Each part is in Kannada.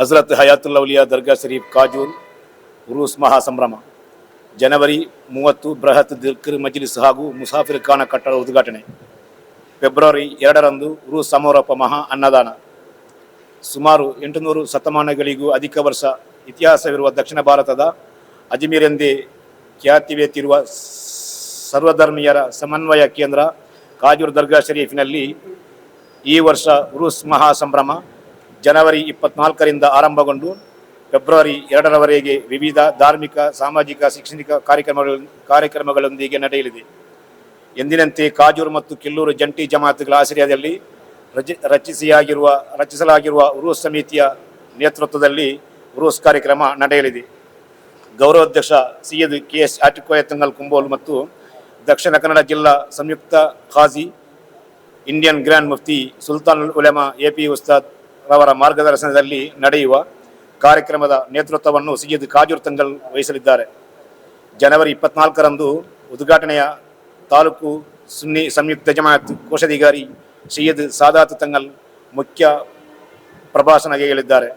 ಹಜರತ್ ಹಯಾತುಲ್ಲೌಲಿಯಾ ದರ್ಗಾ ಶರೀಫ್ ಕಾಜೂರ್ ಉರೂಸ್ ಮಹಾಸಂಭ್ರಮ. ಜನವರಿ ಮೂವತ್ತು ಬೃಹತ್ ದಿಲ್ಕರ್ ಮಜ್ಲಿಸ್ ಹಾಗೂ ಮುಸಾಫಿರ್ ಖಾನ ಕಟ್ಟಡ ಉದ್ಘಾಟನೆ. ಫೆಬ್ರವರಿ ಎರಡರಂದು ಉರೂಸ್ ಸಮಾರೋಪ ಮಹಾ ಅನ್ನದಾನ. ಸುಮಾರು ಎಂಟುನೂರು ಶತಮಾನಗಳಿಗೂ ಅಧಿಕ ವರ್ಷ ಇತಿಹಾಸವಿರುವ ದಕ್ಷಿಣ ಭಾರತದ ಅಜ್ಮೀರ್ ಎಂದೇ ಖ್ಯಾತಿವೆತ್ತಿರುವ ಸರ್ವಧರ್ಮೀಯರ ಸಮನ್ವಯ ಕೇಂದ್ರ ಕಾಜೂರ್ ದರ್ಗಾ ಶರೀಫಿನಲ್ಲಿ ಈ ವರ್ಷ ಉರುಸ್ ಮಹಾಸಂಭ್ರಮ. ಜನವರಿ ಇಪ್ಪತ್ನಾಲ್ಕರಿಂದ ಆರಂಭಗೊಂಡು ಫೆಬ್ರವರಿ ಎರಡರವರೆಗೆ ವಿವಿಧ ಧಾರ್ಮಿಕ, ಸಾಮಾಜಿಕ, ಶೈಕ್ಷಣಿಕ ಕಾರ್ಯಕ್ರಮಗಳು, ಕಾರ್ಯಕ್ರಮಗಳೊಂದಿಗೆ ನಡೆಯಲಿದೆ. ಎಂದಿನಂತೆ ಕಾಜೂರು ಮತ್ತು ಕಿಲ್ಲೂರು ಜಂಟಿ ಜಮಾತ್ಗಳ ಆಶ್ರಯದಲ್ಲಿ ರಚಿ ರಚಿಸಿಯಾಗಿರುವ, ರಚಿಸಲಾಗಿರುವ ಉರೂಸ್ ಸಮಿತಿಯ ನೇತೃತ್ವದಲ್ಲಿ ಉರೂಸ್ ಕಾರ್ಯಕ್ರಮ ನಡೆಯಲಿದೆ. ಗೌರವಾಧ್ಯಕ್ಷ ಸೈಯದ್ ಕೆ ಎಸ್ ಆಟಿಕೋಯ ತಂಗಲ್ ಕುಂಬೋಲ್ ಮತ್ತು ದಕ್ಷಿಣ ಕನ್ನಡ ಜಿಲ್ಲಾ ಸಂಯುಕ್ತ ಖಾಜಿ, ಇಂಡಿಯನ್ ಗ್ರ್ಯಾಂಡ್ ಮುಫ್ತಿ ಸುಲ್ತಾನ್ ಉಲೆಮಾ ಎ ಪಿ ಉಸ್ತಾದ್ ರವರ ಮಾರ್ಗದರ್ಶನದಲ್ಲಿ ನಡೆಯುವ ಕಾರ್ಯಕ್ರಮದ ನೇತೃತ್ವವನ್ನು ಸೈಯದ್ ಕಾಜೂರ್ ತಂಗಲ್ ವಹಿಸಲಿದ್ದಾರೆ. ಜನವರಿ ಇಪ್ಪತ್ನಾಲ್ಕರಂದು ಉದ್ಘಾಟನೆಯ ತಾಲೂಕು ಸುನ್ನಿ ಸಂಯುಕ್ತ ಜಮಾಯತ್ ಕೋಶಾಧಿಕಾರಿ ಸೈಯದ್ ಸಾದಾತ್ ತಂಗಲ್ ಮುಖ್ಯ ಪ್ರಭಾಷಣ ಹೇಳಿದ್ದಾರೆ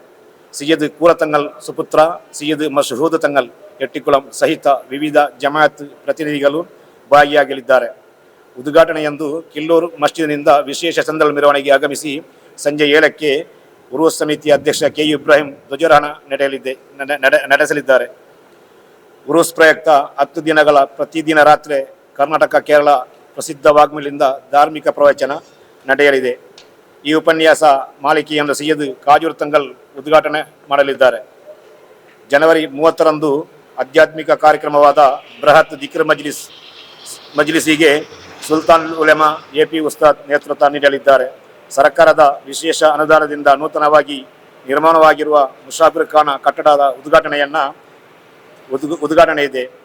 ಸೈಯದ್ ಕೂರತಂಗಲ್ ಸುಪುತ್ರ ಸೈಯದ್ ಮಶಹೂದ್ ತಂಗಲ್ ಎಟ್ಟಿಕುಳಂ ಸಹಿತ ವಿವಿಧ ಜಮಾಯತ್ ಪ್ರತಿನಿಧಿಗಳು ಭಾಗಿಯಾಗಲಿದ್ದಾರೆ. ಉದ್ಘಾಟನೆಯಂದು ಕಿಲ್ಲೂರು ಮಸ್ಜಿದ್ನಿಂದ ವಿಶೇಷ ಸಂದಲ್ ಮೆರವಣಿಗೆ ಆಗಮಿಸಿ ಸಂಜೆ ಏಳಕ್ಕೆ ಉರುಸ್ ಸಮಿತಿ ಅಧ್ಯಕ್ಷ ಕೆ ಇಬ್ರಾಹಿಂ ಧ್ವಜಾರೋಹಣ ನಡೆಯಲಿದೆ ನಡೆ- ನಡೆ- ನಡೆಸಲಿದ್ದಾರೆ. ಉರುಸ್ ಪ್ರಯುಕ್ತ ಹತ್ತು ದಿನಗಳ ಪ್ರತಿದಿನ ರಾತ್ರಿ ಕರ್ನಾಟಕ, ಕೇರಳ ಪ್ರಸಿದ್ಧ ವಾಗ್ಮಿಲಿಂದ ಧಾರ್ಮಿಕ ಪ್ರವಚನ ನಡೆಯಲಿದೆ. ಈ ಉಪನ್ಯಾಸ ಮಾಲಿಕೆಯನ್ನು ಸೈಯದ್ ಕಾಜೂರ್ ತಂಗಲ್ ಉದ್ಘಾಟನೆ ಮಾಡಲಿದ್ದಾರೆ. ಜನವರಿ ಮೂವತ್ತರಂದು ಆಧ್ಯಾತ್ಮಿಕ ಕಾರ್ಯಕ್ರಮವಾದ ಬೃಹತ್ ದಿಕ್ರ ಮಜ್ಲಿಸ್, ಮಜ್ಲಿಸಿಗೆ ಸುಲ್ತಾನ್ ಉಲೆಮಾ ಎ ಪಿ ಉಸ್ತಾದ್ ನೇತೃತ್ವ ನೀಡಲಿದ್ದಾರೆ. ಸರ್ಕಾರದ ವಿಶೇಷ ಅನುದಾನದಿಂದ ನೂತನವಾಗಿ ನಿರ್ಮಾಣವಾಗಿರುವ ಮುಷಾಫಿರ್ ಖಾನ ಕಟ್ಟಡದ ಉದ್ಘಾಟನೆಯನ್ನ ಉದ್ಘ- ಉದ್ಘಾಟನೆ ಇದೆ.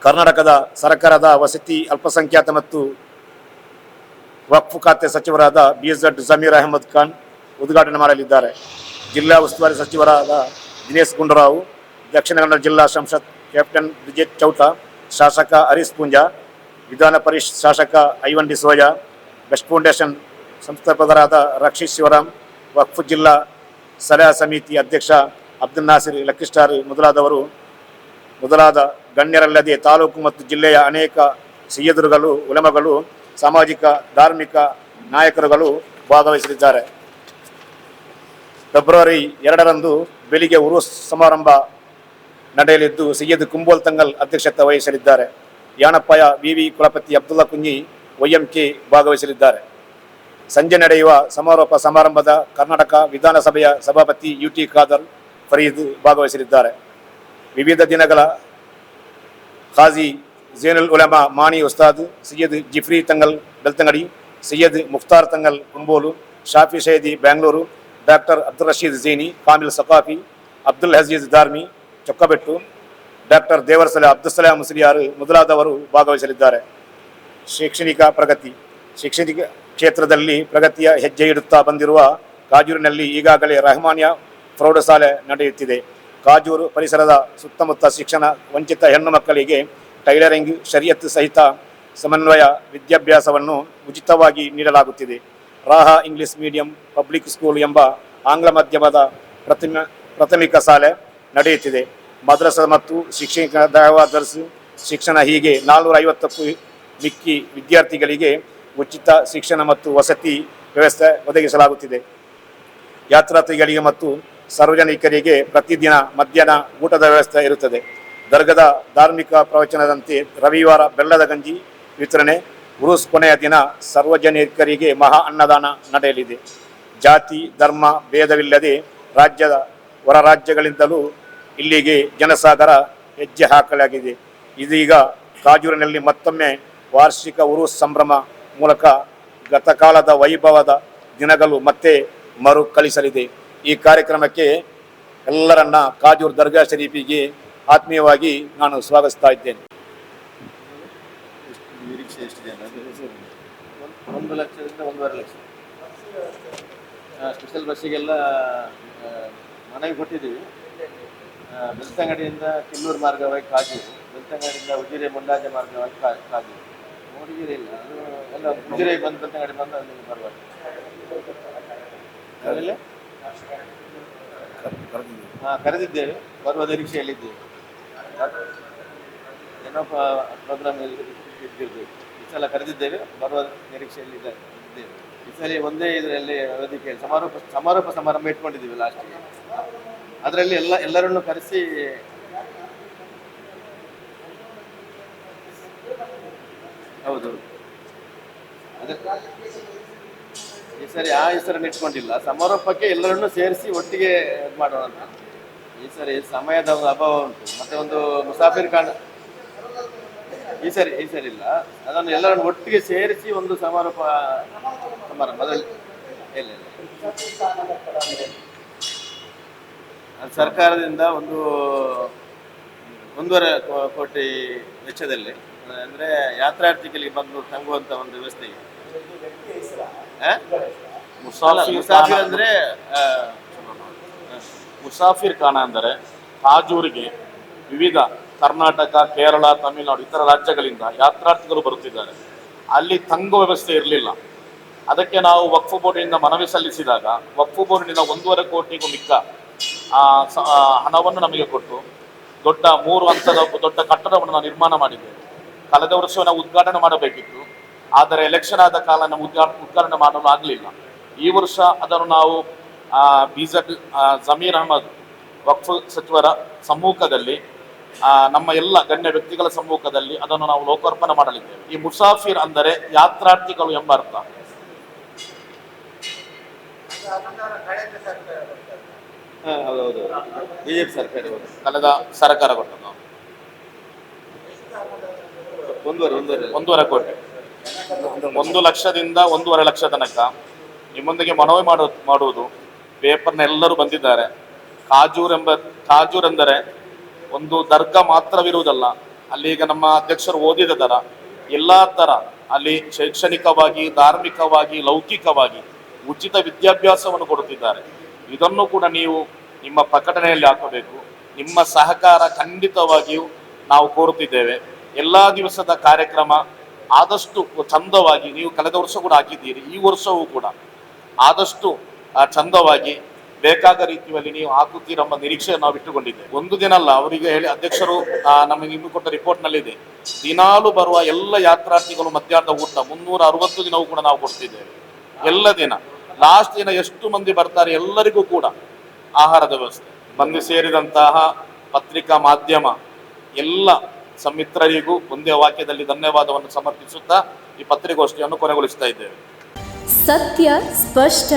ಕರ್ನಾಟಕದ ಸರ್ಕಾರದ ವಸತಿ ಅಲ್ಪಸಂಖ್ಯಾತ ಮತ್ತು ವಕ್ಫ್ ಖಾತೆ ಸಚಿವರಾದ B S Z Zameer Ahmed Khan ಉದ್ಘಾಟನೆ ಮಾಡಲಿದ್ದಾರೆ. ಜಿಲ್ಲಾ ಉಸ್ತುವಾರಿ ಸಚಿವರಾದ ದಿನೇಶ್ ಗುಂಡೂರಾವ್, ದಕ್ಷಿಣ ಕನ್ನಡ ಜಿಲ್ಲಾ ಸಂಸತ್ ಕ್ಯಾಪ್ಟನ್ ಬ್ರಿಜೆಟ್ ಚೌಟ, ಶಾಸಕ ಹರೀಶ್ ಪೂಂಜಾ, ವಿಧಾನ ಪರಿಷತ್ ಶಾಸಕ ಐವನ್ ಡಿಸೋಜಾ ಬೆಸ್ಟ್ ಫೌಂಡೇಶನ್ ಸಂಸ್ಥಾಪಕರಾದ ರಕ್ಷಿ ಶಿವರಾಮ್, ವಕ್ಫ್ ಜಿಲ್ಲಾ ಸಲಹಾ ಸಮಿತಿ ಅಧ್ಯಕ್ಷ ಅಬ್ದುಲ್ ನಾಸಿರ್ ಲಕ್ಕಿಸ್ಟಾರಿ ಮೊದಲಾದವರು, ಮೊದಲಾದ ಗಣ್ಯರಲ್ಲದೆ ತಾಲೂಕು ಮತ್ತು ಜಿಲ್ಲೆಯ ಅನೇಕ ಸಿಯದುರುಗಳು ಉಲಮಗಳು, ಸಾಮಾಜಿಕ, ಧಾರ್ಮಿಕ ನಾಯಕರುಗಳು ಭಾಗವಹಿಸಲಿದ್ದಾರೆ. ಫೆಬ್ರವರಿ ಎರಡರಂದು ಬೆಳಿಗ್ಗೆ ಉರುಸ್ ಸಮಾರಂಭ ನಡೆಯಲಿದ್ದು, ಸೈಯದ್ ಕುಂಬೋಲ್ ತಂಗಲ್ ಅಧ್ಯಕ್ಷತೆ ವಹಿಸಲಿದ್ದಾರೆ. ಯಾನಪ್ಪಯ್ಯ ವಿವಿ ಕುಲಪತಿ ಅಬ್ದುಲ್ಲಾ ಕುಂಜಿ ವೈಎಂಕೆ ಭಾಗವಹಿಸಲಿದ್ದಾರೆ. ಸಂಜೆ ನಡೆಯುವ ಸಮಾರೋಪ ಸಮಾರಂಭದ ಕರ್ನಾಟಕ ವಿಧಾನಸಭೆಯ ಸಭಾಪತಿ ಯು ಟಿ ಖಾದರ್ ಫರೀದ್ ಭಾಗವಹಿಸಲಿದ್ದಾರೆ. ವಿವಿಧ ದಿನಗಳ ಖಾಜಿ ಜೇನುಲ್ ಉಲಮಾ ಮಾಣಿ ಉಸ್ತಾದ್, ಸೈಯದ್ ಜಿಫ್ರಿ ತಂಗಲ್ ಬೆಲ್ತಂಗಡಿ ಸೈಯದ್ ಮುಖ್ತಾರ್ ತಂಗಲ್ ಕುಂಬೋಲು ಶಾಫಿ ಶೈದಿ ಬೆಂಗಳೂರು ಡಾಕ್ಟರ್ ಅಬ್ದುಲ್ ರಶೀದ್ ಜೀನಿ, ಕಾಮಿಲ್ ಸಕಾಫಿ ಅಬ್ದುಲ್ ಹಜೀಜ್ ದಾರ್ಮಿ ಚೊಕ್ಕಬೆಟ್ಟು, ಡಾಕ್ಟರ್ ದೇವರಸಲ ಅಬ್ದುಲ್ ಸಲಾಂ ಮುಸ್ಲಿಯಾರ್ ಮೊದಲಾದವರು ಭಾಗವಹಿಸಲಿದ್ದಾರೆ. ಶೈಕ್ಷಣಿಕ ಪ್ರಗತಿ, ಶೈಕ್ಷಣಿಕ ಕ್ಷೇತ್ರದಲ್ಲಿ ಪ್ರಗತಿಯ ಹೆಜ್ಜೆ ಇಡುತ್ತಾ ಬಂದಿರುವ ಕಾಜೂರಿನಲ್ಲಿ ಈಗಾಗಲೇ ರಹಮಾನಿಯ ಪ್ರೌಢಶಾಲೆ ನಡೆಯುತ್ತಿದೆ. ಕಾಜೂರು ಪರಿಸರದ ಸುತ್ತಮುತ್ತ ಶಿಕ್ಷಣ, ವಂಚಿತ ಹೆಣ್ಣು ಮಕ್ಕಳಿಗೆ ಟೈಲರಿಂಗ್ ಶರಿಯತ್ ಸಹಿತ ಸಮನ್ವಯ ವಿದ್ಯಾಭ್ಯಾಸವನ್ನು ಉಚಿತವಾಗಿ ನೀಡಲಾಗುತ್ತಿದೆ. Raha English medium public school ಎಂಬ ಆಂಗ್ಲ ಮಾಧ್ಯಮದ ಪ್ರಥಮ ಪ್ರಾಥಮಿಕ ಶಾಲೆ ನಡೆಯುತ್ತಿದೆ. ಮದ್ರಸ ಮತ್ತು ಶಿಕ್ಷಣಿಕ ದರ್ಸ್, ಶಿಕ್ಷಣ ಹೀಗೆ ನಾಲ್ನೂರ ಐವತ್ತಕ್ಕೂ ಮಿಕ್ಕಿ ವಿದ್ಯಾರ್ಥಿಗಳಿಗೆ ಉಚಿತ ಶಿಕ್ಷಣ ಮತ್ತು ವಸತಿ ವ್ಯವಸ್ಥೆ ಒದಗಿಸಲಾಗುತ್ತಿದೆ. ಯಾತ್ರಾರ್ಥಿಗಳಿಗೆ ಮತ್ತು ಸಾರ್ವಜನಿಕರಿಗೆ ಪ್ರತಿದಿನ ಮಧ್ಯಾಹ್ನ ಊಟದ ವ್ಯವಸ್ಥೆ ಇರುತ್ತದೆ. ದರ್ಗದ ಧಾರ್ಮಿಕ ಪ್ರವಚನದಂತೆ ರವಿವಾರ ಬೆಲ್ಲದ ಗಂಜಿ ವಿತರಣೆ ಉರುಸ್ ಕೊನೆಯ ದಿನ ಸಾರ್ವಜನಿಕರಿಗೆ ಮಹಾ ಅನ್ನದಾನ ನಡೆಯಲಿದೆ. ಜಾತಿ, ಧರ್ಮ, ಭೇದವಿಲ್ಲದೆ ರಾಜ್ಯದ ಹೊರ ರಾಜ್ಯಗಳಿಂದಲೂ ಇಲ್ಲಿಗೆ ಜನಸಾಗರ ಹೆಜ್ಜೆ ಹಾಕಲಾಗಿದೆ. ಇದೀಗ ಕಾಜೂರಿನಲ್ಲಿ ಮತ್ತೊಮ್ಮೆ ವಾರ್ಷಿಕ ಉರುಸ್ ಸಂಭ್ರಮ ಮೂಲಕ ಗತಕಾಲದ ವೈಭವದ ದಿನಗಳು ಮತ್ತೆ ಮರುಕಳಿಸಲಿದೆ. ಈ ಕಾರ್ಯಕ್ರಮಕ್ಕೆ ಎಲ್ಲರನ್ನ ಕಾಜೂರ್ ದರ್ಗಾ ಶರೀಫಿಗೆ ಆತ್ಮೀಯವಾಗಿ ನಾನು ಸ್ವಾಗತಿಸ್ತಾ ಇದ್ದೇನೆ. ಲಕ್ಷದಿಂದ ಒಂದೂವರೆ ಲಕ್ಷ. ಸ್ಪೆಷಲ್ ಬಸ್ಸಿಗೆಲ್ಲ ಮನವಿ ಕೊಟ್ಟಿದ್ದೀವಿ. ಬೆಳ್ತಂಗಡಿಯಿಂದ ಕಿಲ್ಲೂರು ಮಾರ್ಗವಾಗಿ ಕಾಜೂರು, ಬೆಳ್ತಂಗಡಿಯಿಂದ ಉಜಿರೆ, ಮುಂಡಾಜೆ ಮಾರ್ಗವಾಗಿ ಕಾಜು ಕಾಜೂರು. ಎಲ್ಲ ಉಜಿರೆ ಬಂದು ಬೆಳ್ತಂಗಡಿ ಬಂದು ಅಲ್ಲಿಗೆ ಬರುವಾಗ. ಕರೆದಿದ್ದೀವಿ. ಹಾ, ಕರೆದಿದ್ದೇವೆ. ಬರುವ ನಿರೀಕ್ಷೆಯಲ್ಲಿದ್ದೇವೆ. ಏನೋ ಪ್ರೋಗ್ರಾಮ್ ಇಟ್ಟಿರ್ಬೇಕು ಈ ಸಲ ಕರೆದಿದ್ದೇವೆ. ಬರುವ ನಿರೀಕ್ಷೆಯಲ್ಲಿ ಈ ಸಲ ಒಂದೇ ಇದರಲ್ಲಿ ವೇದಿಕೆಯಲ್ಲಿ ಸಮಾರೋಪ ಸಮಾರೋಪ ಸಮಾರಂಭ ಇಟ್ಕೊಂಡಿದ್ದೀವಿ ಲಾಸ್ಟಿಗೆ ಅದರಲ್ಲಿ ಎಲ್ಲ, ಎಲ್ಲರನ್ನು ಕರೆಸಿ ಹೌದು ಈ ಸರಿ ಆ ಹೆಸರನ್ನು ಇಟ್ಕೊಂಡಿಲ್ಲ. ಸಮಾರೋಪಕ್ಕೆ ಎಲ್ಲರನ್ನೂ ಸೇರಿಸಿ ಒಟ್ಟಿಗೆ ಮಾಡೋಣ ಈ ಸರಿ ಸಮಯದ ಒಂದು ಅಭಾವ ಉಂಟು. ಮತ್ತೆ ಒಂದು ಮುಸಾಫಿರ್ ಖಾನ್ ಈ ಸರಿ ಈ ಸರಿ ಇಲ್ಲ. ಅದನ್ನು ಎಲ್ಲರನ್ನು ಒಟ್ಟಿಗೆ ಸೇರಿಸಿ ಒಂದು ಸಮಾರೋಪ ಸಮಾರಂಭ. ಅದರಲ್ಲಿ ಇಲ್ಲ ಸರ್ಕಾರದಿಂದ ಒಂದು ಒಂದೂವರೆ ಕೋಟಿ ವೆಚ್ಚದಲ್ಲಿ ಅಂದ್ರೆ ಯಾತ್ರಾರ್ಥಿಗಳಿಗೆ ಬಂದು ತಂಗುವಂತ ಒಂದು ವ್ಯವಸ್ಥೆ ಇದೆ. ಮುಸಾಫಿರ್ ಅಂದ್ರೆ ಮುಸಾಫಿರ್ ಖಾನ ಅಂದರೆ ಹಾಜೂರಿಗೆ ವಿವಿಧ ಕರ್ನಾಟಕ ಕೇರಳ ತಮಿಳುನಾಡು ಇತರ ರಾಜ್ಯಗಳಿಂದ ಯಾತ್ರಾರ್ಥಿಗಳು ಬರುತ್ತಿದ್ದಾರೆ. ಅಲ್ಲಿ ತಂಗುವ ವ್ಯವಸ್ಥೆ ಇರಲಿಲ್ಲ. ಅದಕ್ಕೆ ನಾವು ವಕ್ಫ್ ಬೋರ್ಡಿನಿಂದ ಮನವಿ ಸಲ್ಲಿಸಿದಾಗ ವಕ್ಫ್ ಬೋರ್ಡಿನಿಂದ ಒಂದೂವರೆ ಕೋಟಿಗೂ ಮಿಕ್ಕ ಹಣವನ್ನು ನಮಗೆ ಕೊಟ್ಟು ದೊಡ್ಡ ಮೂರು ಹಂತದ ದೊಡ್ಡ ಕಟ್ಟಡವನ್ನು ನಾವು ನಿರ್ಮಾಣ ಮಾಡಿದ್ದೇವೆ. ಕಳೆದ ವರ್ಷ ನಾವು ಉದ್ಘಾಟನೆ ಮಾಡಬೇಕಿತ್ತು. ಆದರೆ ಎಲೆಕ್ಷನ್ ಆದ ಕಾಲ ನಾವು ಉದ್ಘಾ ಉದ್ಘಾಟನೆ ಮಾಡಲು ಆಗಲಿಲ್ಲ. ಈ ವರ್ಷ ಅದನ್ನು ನಾವು ಬಿಜೆಪಿ ಜಮೀರ್ ಅಹಮದ್ ವಕ್ಫ್ ಸಚಿವರ ಸಮ್ಮುಖದಲ್ಲಿ ನಮ್ಮ ಎಲ್ಲ ಗಣ್ಯ ವ್ಯಕ್ತಿಗಳ ಸಮ್ಮುಖದಲ್ಲಿ ಅದನ್ನು ನಾವು ಲೋಕಾರ್ಪಣೆ ಮಾಡಲಿದ್ದೇವೆ. ಈ ಮುಸಾಫಿರ್ ಅಂದರೆ ಯಾತ್ರಾರ್ಥಿಗಳು ಎಂಬ ಅರ್ಥ. ಹೌದೌದು ಬಿಜೆಪಿ ಸರ್ಕಾರ. ಕಳೆದ ಸರ್ಕಾರ ಕೊಟ್ಟದ್ದು. ಒಂದೂವರೆ. ಕೋಟಿ. ಒಂದು ಲಕ್ಷದಿಂದ ಒಂದೂವರೆ ಲಕ್ಷ ತನಕ ನಿಮ್ಮೊಂದಿಗೆ ಮನವಿ ಮಾಡು ಮಾಡುವುದು ಪೇಪರ್ನ ಎಲ್ಲರೂ ಬಂದಿದ್ದಾರೆ. ಕಾಜೂರ್ ಎಂಬ ಕಾಜೂರ್ ಎಂದರೆ ಒಂದು ದರ್ಗಾ ಮಾತ್ರವಿರುವುದಲ್ಲ ಅಲ್ಲಿ ಈಗ ನಮ್ಮ ಅಧ್ಯಕ್ಷರು ಓದಿದ ದರ ಎಲ್ಲ ಥರ ಅಲ್ಲಿ ಶೈಕ್ಷಣಿಕವಾಗಿ ಧಾರ್ಮಿಕವಾಗಿ ಲೌಕಿಕವಾಗಿ ಉಚಿತ ವಿದ್ಯಾಭ್ಯಾಸವನ್ನು ಕೊಡುತ್ತಿದ್ದಾರೆ. ಇದನ್ನು ಕೂಡ ನೀವು ನಿಮ್ಮ ಪ್ರಕಟಣೆಯಲ್ಲಿ ಹಾಕಬೇಕು. ನಿಮ್ಮ ಸಹಕಾರ ಖಂಡಿತವಾಗಿಯೂ ನಾವು ಕೋರುತ್ತಿದ್ದೇವೆ. ಎಲ್ಲ ದಿವಸದ ಕಾರ್ಯಕ್ರಮ ಆದಷ್ಟು ಚಂದವಾಗಿ ನೀವು ಕಳೆದ ವರ್ಷ ಕೂಡ ಹಾಕಿದ್ದೀರಿ, ಈ ವರ್ಷವೂ ಕೂಡ ಆದಷ್ಟು ಚಂದವಾಗಿ ಬೇಕಾದ ರೀತಿಯಲ್ಲಿ ನೀವು ಹಾಕುತ್ತೀರೆಂಬ ನಿರೀಕ್ಷೆ ನಾವು ಇಟ್ಟುಕೊಂಡಿದ್ದೇವೆ. ಒಂದು ದಿನ ಅಲ್ಲ, ಅವರಿಗೆ ಹೇಳಿ ಅಧ್ಯಕ್ಷರು ನಮಗೆ ಇನ್ನು ಕೊಟ್ಟ ರಿಪೋರ್ಟ್ನಲ್ಲಿದೆ. ದಿನಾಲು ಬರುವ ಎಲ್ಲ ಯಾತ್ರಾರ್ಥಿಗಳು ಮಧ್ಯಾಹ್ನದ ಊಟ, ಮುನ್ನೂರ ಅರವತ್ತು ದಿನವೂ ಕೂಡ ನಾವು ಕೊಡ್ತಿದ್ದೇವೆ. ಎಲ್ಲ ದಿನ ಲಾಸ್ಟ್ ದಿನ ಎಷ್ಟು ಮಂದಿ ಬರ್ತಾರೆ ಎಲ್ಲರಿಗೂ ಕೂಡ ಆಹಾರದ ವ್ಯವಸ್ಥೆ. ಬಂದು ಸೇರಿದಂತಹ ಪತ್ರಿಕಾ ಮಾಧ್ಯಮ, ಎಲ್ಲ ಸಮಿತ್ರರಿಗೂ ಒಂದೇ ವಾಕ್ಯದಲ್ಲಿ ಧನ್ಯವಾದವನ್ನು ಸಮರ್ಪಿಸುತ್ತಾ ಈ ಪತ್ರಿಕೋಷ್ಠಿಯನ್ನು ಕೊನೆಗೊಳಿಸ್ತಾ ಇದ್ದೇವೆ. ಸತ್ಯ, ಸ್ಪಷ್ಟ,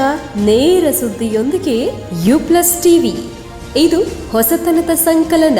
ನೇರ ಸುದ್ದಿಯೊಂದಿಗೆ ಯು ಪ್ಲಸ್ ಟಿವಿ ಇದು ಹೊಸತನದ ಸಂಕಲನ.